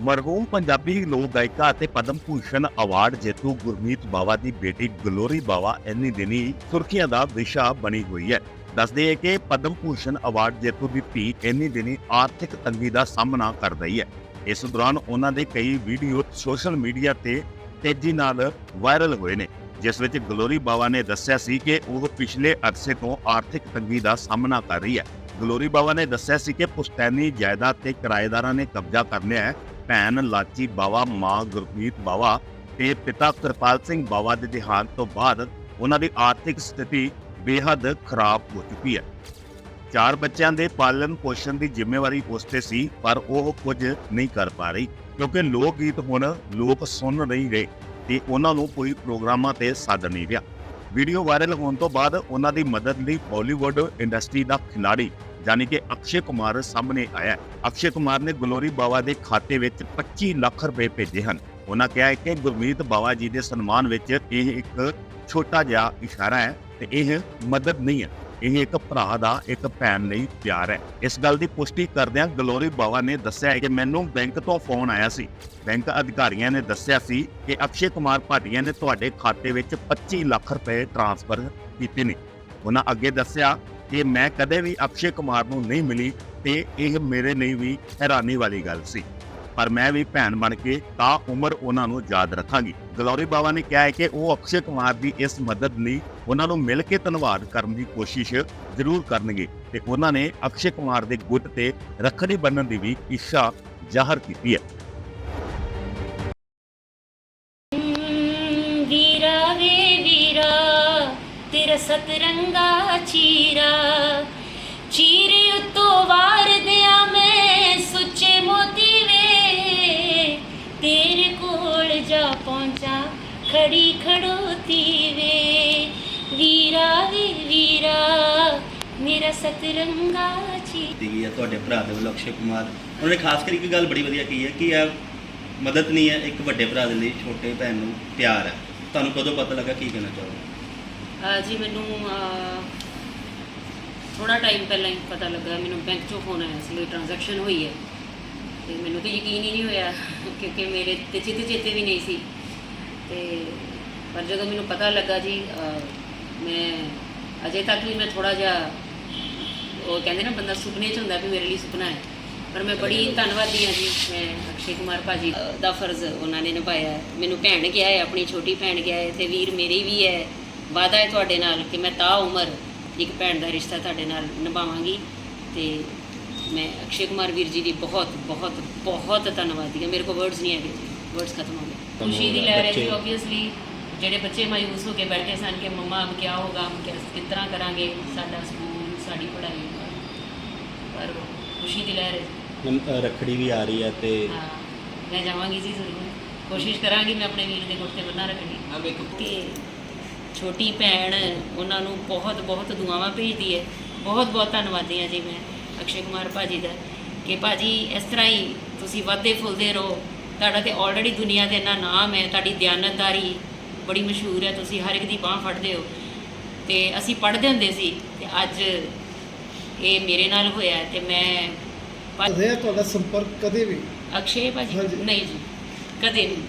ਮਰਹੂਮ ਪੰਜਾਬੀ ਲੋਕ ਗਾਇਕਾ ਅਤੇ ਪਦਮ ਭੂਸ਼ਣ ਅਵਾਰਡ ਜੇਤੂ ਗੁਰਮੀਤ ਬਾਵਾ ਦੀ ਬੇਟੀ ਗਲੋਰੀ ਬਾਵਾ ਇੰਨੀ ਦਿਨੀ ਸੁਰਖੀਆਂ ਦਾ ਵਿਸ਼ਾ ਬਣੀ ਹੋਈ ਹੈ। ਦੱਸਦੇ ਹੈ ਕਿ ਪਦਮ ਭੂਸ਼ਣ ਅਵਾਰਡ ਜੇਤੂ ਦੀ ਧੀ ਇੰਨੀ ਦਿਨੀ ਆਰਥਿਕ ਤੰਗੀ ਦਾ ਸਾਹਮਣਾ ਕਰ ਰਹੀ ਹੈ। ਇਸ ਦੌਰਾਨ ਉਹਨਾਂ ਦੇ ਕਈ ਵੀਡੀਓ ਸੋਸ਼ਲ ਮੀਡੀਆ ਤੇ ਤੇਜ਼ੀ ਨਾਲ ਵਾਇਰਲ ਹੋਏ ਨੇ, ਜਿਸ ਵਿੱਚ ਗਲੋਰੀ ਬਾਵਾ ਨੇ ਦੱਸਿਆ ਸੀ ਕਿ ਉਹ ਪਿਛਲੇ ਅਰਸੇ ਤੋਂ ਆਰਥਿਕ ਤੰਗੀ ਦਾ ਸਾਹਮਣਾ ਕਰ ਰਹੀ ਹੈ। ਗਲੋਰੀ ਬਾਵਾ ਨੇ ਦੱਸਿਆ ਸੀ ਕਿ ਪੁਸ਼ਤੈਨੀ ਜਾਇਦਾਦ ਤੇ ਕਿਰਾਏਦਾਰਾਂ ਨੇ ਕਬਜ਼ਾ ਕਰ ਲਿਆ ਹੈ। ਭੈਣ ਲਾਚੀ ਬਾਵਾ, ਮਾਂ ਗੁਰਮੀਤ ਬਾਵਾ ਤੇ ਪਿਤਾ ਕਿਰਪਾਲ ਸਿੰਘ ਬਾਵਾ ਦੇ ਦੇਹਾਂਤ ਤੋਂ ਬਾਅਦ ਉਹਨਾਂ ਦੀ ਆਰਥਿਕ ਸਥਿਤੀ ਬੇਹੱਦ ਖਰਾਬ ਹੋ ਚੁੱਕੀ ਹੈ। ਚਾਰ ਬੱਚਿਆਂ ਦੇ ਪਾਲਣ ਪੋਸ਼ਣ ਦੀ ਜ਼ਿੰਮੇਵਾਰੀ ਉਸ ਤੇ ਸੀ, ਪਰ ਉਹ ਕੁਝ ਨਹੀਂ ਕਰ ਪਾ ਰਹੀ, ਕਿਉਂਕਿ ਲੋਕ ਗੀਤ ਹੁਣ ਲੋਕ ਸੁਣ ਨਹੀਂ ਰਹੇ ਤੇ ਉਹਨਾਂ ਨੂੰ ਕੋਈ ਪ੍ਰੋਗਰਾਮਾਂ ਤੇ ਸੱਦ ਨਹੀਂ ਰਿਹਾ। ਵੀਡੀਓ ਵਾਇਰਲ ਹੋਣ ਤੋਂ ਬਾਅਦ ਉਹਨਾਂ ਦੀ ਮਦਦ ਲਈ ਬਾਲੀਵੁੱਡ ਇੰਡਸਟਰੀ ਦਾ ਖਿਲਾੜੀ ਯਾਨੀ ਕਿ ਅਕਸ਼ੇ ਕੁਮਾਰ ਸਾਹਮਣੇ ਆਇਆ ਅਕਸ਼ੇ ਕੁਮਾਰ ਨੇ ਗਲੋਰੀ ਬਾਵਾ ਦੇ ਖਾਤੇ ਵਿੱਚ 25 ਲੱਖ ਰੁਪਏ ਭੇਜੇ ਹਨ। ਉਹਨਾਂ ਕਿਹਾ ਹੈ ਕਿ ਗੁਰਮੀਤ ਬਾਵਾ ਜੀ ਦੇ ਸਨਮਾਨ ਵਿੱਚ ਇਹ ਇੱਕ ਛੋਟਾ ਜਿਹਾ ਇਸ਼ਾਰਾ ਹੈ ਤੇ ਇਹ ਮਦਦ ਨਹੀਂ ਹੈ। ਇਹ ਇੱਕ ਭਰਾ ਦਾ ਇੱਕ ਭੈਣ ਲਈ ਪਿਆਰ ਹੈ। ਇਸ ਗੱਲ ਦੀ ਪੁਸ਼ਟੀ ਕਰਦਿਆਂ ਗਲੋਰੀ ਬਾਵਾ ਨੇ ਦੱਸਿਆ ਕਿ ਮੈਨੂੰ ਬੈਂਕ ਤੋਂ ਫੋਨ ਆਇਆ ਸੀ। ਬੈਂਕ ਅਧਿਕਾਰੀਆਂ ਨੇ ਦੱਸਿਆ ਸੀ ਕਿ ਅਕਸ਼ੇ ਕੁਮਾਰ ਭਾਟੀਆ ਨੇ ਤੁਹਾਡੇ ਖਾਤੇ ਵਿੱਚ 25 ਲੱਖ ਰੁਪਏ ਟ੍ਰਾਂਸਫਰ ਕੀਤੇ ਨੇ। ਉਹਨਾਂ ਅੱਗੇ ਦੱਸਿਆ ਕਿ ਮੈਂ ਕਦੇ ਵੀ ਅਕਸ਼ੇ ਕੁਮਾਰ ਨੂੰ ਨਹੀਂ ਮਿਲੀ ਤੇ ਇਹ ਮੇਰੇ ਲਈ ਵੀ ਹੈਰਾਨੀ ਵਾਲੀ ਗੱਲ ਸੀ। ਪਰ ਮੈਂ ਵੀ ਭੈਣ ਬਣ ਕੇ ਤਾਂ ਉਮਰ ਉਹਨਾਂ ਨੂੰ ਯਾਦ ਰੱਖਾਂਗੀ। ਗਲੌਰੀ ਬਾਵਾ ਨੇ ਕਿਹਾ ਹੈ ਕਿ ਉਹ ਅਕਸ਼ੇ ਕੁਮਾਰ ਦੀ ਇਸ ਮਦਦ ਲਈ ਉਹਨਾਂ ਨੂੰ ਮਿਲ ਕੇ ਧੰਨਵਾਦ ਕਰਨ ਦੀ ਕੋਸ਼ਿਸ਼ ਜ਼ਰੂਰ ਕਰਨਗੇ ਤੇ ਉਹਨਾਂ ਨੇ ਅਕਸ਼ੇ ਕੁਮਾਰ ਦੇ ਗੁੱਟ ਤੇ ਰੱਖੜੀ ਬੰਨਣ ਦੀ ਵੀ ਇੱਛਾ ਜ਼ਾਹਰ ਕੀਤੀ ਹੈ। ਤੇਰਾ ਸਤਰੰਗਾ ਚੀਰਾ, ਚੀਰੇ ਉਤੋਂ ਵਾਰ ਦਿਆਂ ਮੈਂ ਸੁੱਚੇ ਮੋਤੀ ਵੇ। ਤੇਰੇ ਕੋਲ ਜਾ ਪਹੁੰਚਾ ਖੜੀ ਖੜੋਤੀ ਵੇ। ਵੀਰਾ ਵੇ ਵੀਰਾ, ਮੇਰਾ ਸਤਰੰਗਾ ਚੀਰਾ। ਦਿੱਤੀ ਹੈ ਤੁਹਾਡੇ ਭਰਾ ਦੇ ਵੱਲੋਂ ਅਕਸ਼ੇ ਕੁਮਾਰ। ਉਹਨਾਂ ਨੇ ਖਾਸ ਕਰਕੇ ਇੱਕ ਗੱਲ ਬੜੀ ਵਧੀਆ ਕੀ ਹੈ ਕਿ ਇਹ ਮਦਦ ਨਹੀਂ ਹੈ ਇੱਕ ਵੱਡੇ ਭਰਾ ਦੇ ਲਈ, ਛੋਟੇ ਭੈਣ ਨੂੰ ਪਿਆਰ ਹੈ। ਤੁਹਾਨੂੰ ਕਦੋਂ ਪਤਾ ਲੱਗਾ ਕੀ ਕਹਿਣਾ ਚਾਹੋਗੇ? ਜੀ ਮੈਨੂੰ ਥੋੜਾ ਟਾਈਮ ਪਹਿਲਾਂ ਹੀ ਪਤਾ ਲੱਗਾ ਮੈਨੂੰ ਬੈਂਕ ਚੋਂ ਫੋਨ ਆਇਆ ਸੀ ਕੋਈ ਟ੍ਰਾਂਜੈਕਸ਼ਨ ਹੋਈ ਹੈ। ਤੇ ਮੈਨੂੰ ਤਾਂ ਯਕੀਨ ਹੀ ਨਹੀਂ ਹੋਇਆ ਕਿਉਂਕਿ ਮੇਰੇ ਤੇ ਚਿੱਤੇ ਚੇਤੇ ਵੀ ਨਹੀਂ ਸੀ। ਤੇ ਪਰ ਜਦੋਂ ਮੈਨੂੰ ਪਤਾ ਲੱਗਾ ਜੀ ਮੈਂ ਅਜੇ ਤੱਕ ਵੀ ਮੈਂ ਥੋੜਾ ਜਿਹਾ ਉਹ ਕਹਿੰਦੇ ਨਾ ਬੰਦਾ ਸੁਪਨੇ 'ਚ ਹੁੰਦਾ ਵੀ ਮੇਰੇ ਲਈ ਸੁਪਨਾ ਹੈ। ਪਰ ਮੈਂ ਬੜੀ ਧੰਨਵਾਦੀ ਹਾਂ ਜੀ। ਮੈਂ ਅਕਸ਼ੇ ਕੁਮਾਰ ਭਾਜੀ ਅਹ, ਦਾ ਫਰਜ਼ ਉਹਨਾਂ ਨੇ ਨਿਭਾਇਆ। ਮੈਨੂੰ ਭੈਣ ਕਿਹਾ ਹੈ ਆਪਣੀ ਛੋਟੀ ਭੈਣ ਕਿਹਾ ਹੈ ਤੇ ਵੀਰ ਮੇਰੀ ਵੀ ਹੈ। ਵਾਅਦਾ ਹੈ ਤੁਹਾਡੇ ਨਾਲ ਕਿ ਮੈਂ ਤਾਂ ਉਮਰ ਇੱਕ ਭੈਣ ਦਾ ਰਿਸ਼ਤਾ ਤੁਹਾਡੇ ਨਾਲ ਨਿਭਾਵਾਂਗੀ ਤੇ ਮੈਂ ਅਕਸ਼ੇ ਕੁਮਾਰ ਵੀਰ ਜੀ ਦੀ ਬਹੁਤ ਬਹੁਤ ਬਹੁਤ ਧੰਨਵਾਦੀ ਹਾਂ। ਮੇਰੇ ਕੋਲ ਵਰਡਸ ਨਹੀਂ ਹੈਗੇ ਵਰਡਸ ਖਤਮ ਹੋ ਗਏ। ਖੁਸ਼ੀ ਦੀ ਲਹਿਰ ਹੈ ਜੀ ਆਬਵੀਅਸਲੀ ਜਿਹੜੇ ਬੱਚੇ ਮਾਯੂਸ ਹੋ ਕੇ ਬੈਠੇ ਸਨ ਕਿ ਮੰਮਾ ਹਮ ਕਿਆ ਹੋਗਾ ਹਮ ਕਿਸ ਤਰ੍ਹਾਂ ਕਰਾਂਗੇ ਸਾਡਾ ਸਕੂਲ ਸਾਡੀ ਪੜ੍ਹਾਈ। ਪਰ ਖੁਸ਼ੀ ਦੀ ਲਹਿਰ ਹੈ ਰੱਖੜੀ ਵੀ ਆ ਰਹੀ ਹੈ ਤੇ ਹਾਂ ਮੈਂ ਜਾਵਾਂਗੀ ਜੀ ਜ਼ਰੂਰ। ਕੋਸ਼ਿਸ਼ ਕਰਾਂਗੀ ਮੈਂ ਆਪਣੇ ਵੀਰ ਦੇ ਗੁੱਟ ਤੇ ਬੰਨਾ ਰੱਖਣੀ ਕਿ ਛੋਟੀ ਭੈਣ ਉਹਨਾਂ ਨੂੰ ਬਹੁਤ ਬਹੁਤ ਦੁਆਵਾਂ ਭੇਜਦੀ ਹੈ ਬਹੁਤ ਬਹੁਤ ਧੰਨਵਾਦੀ ਹਾਂ ਜੀ ਮੈਂ ਅਕਸ਼ੇ ਕੁਮਾਰ ਭਾਜੀ ਦਾ। ਕਿ ਭਾਜੀ ਇਸ ਤਰ੍ਹਾਂ ਹੀ ਤੁਸੀਂ ਵੱਧਦੇ ਫੁੱਲਦੇ ਰਹੋ। ਤੁਹਾਡਾ ਤੇ ਆਲਰੇਡੀ ਦੁਨੀਆ ਤੇ ਇੰਨਾ ਨਾਮ ਹੈ ਤੁਹਾਡੀ ਦਿਆਨਤਦਾਰੀ ਬੜੀ ਮਸ਼ਹੂਰ ਹੈ ਤੁਸੀਂ ਹਰ ਇੱਕ ਦੀ ਬਾਹ ਫੜਦੇ ਹੋ। ਤੇ ਅਸੀਂ ਪੜ੍ਹਦੇ ਹੁੰਦੇ ਸੀ ਤੇ ਅੱਜ ਇਹ ਮੇਰੇ ਨਾਲ ਹੋਇਆ ਤੇ ਮੈਂ ਰਿਹਾ ਤੁਹਾਡਾ ਸੰਪਰਕ ਕਦੇ ਵੀ? ਅਕਸ਼ੇ ਭਾਜੀ? ਹਾਂਜੀ। ਨਹੀਂ ਜੀ ਕਦੇ ਨਹੀਂ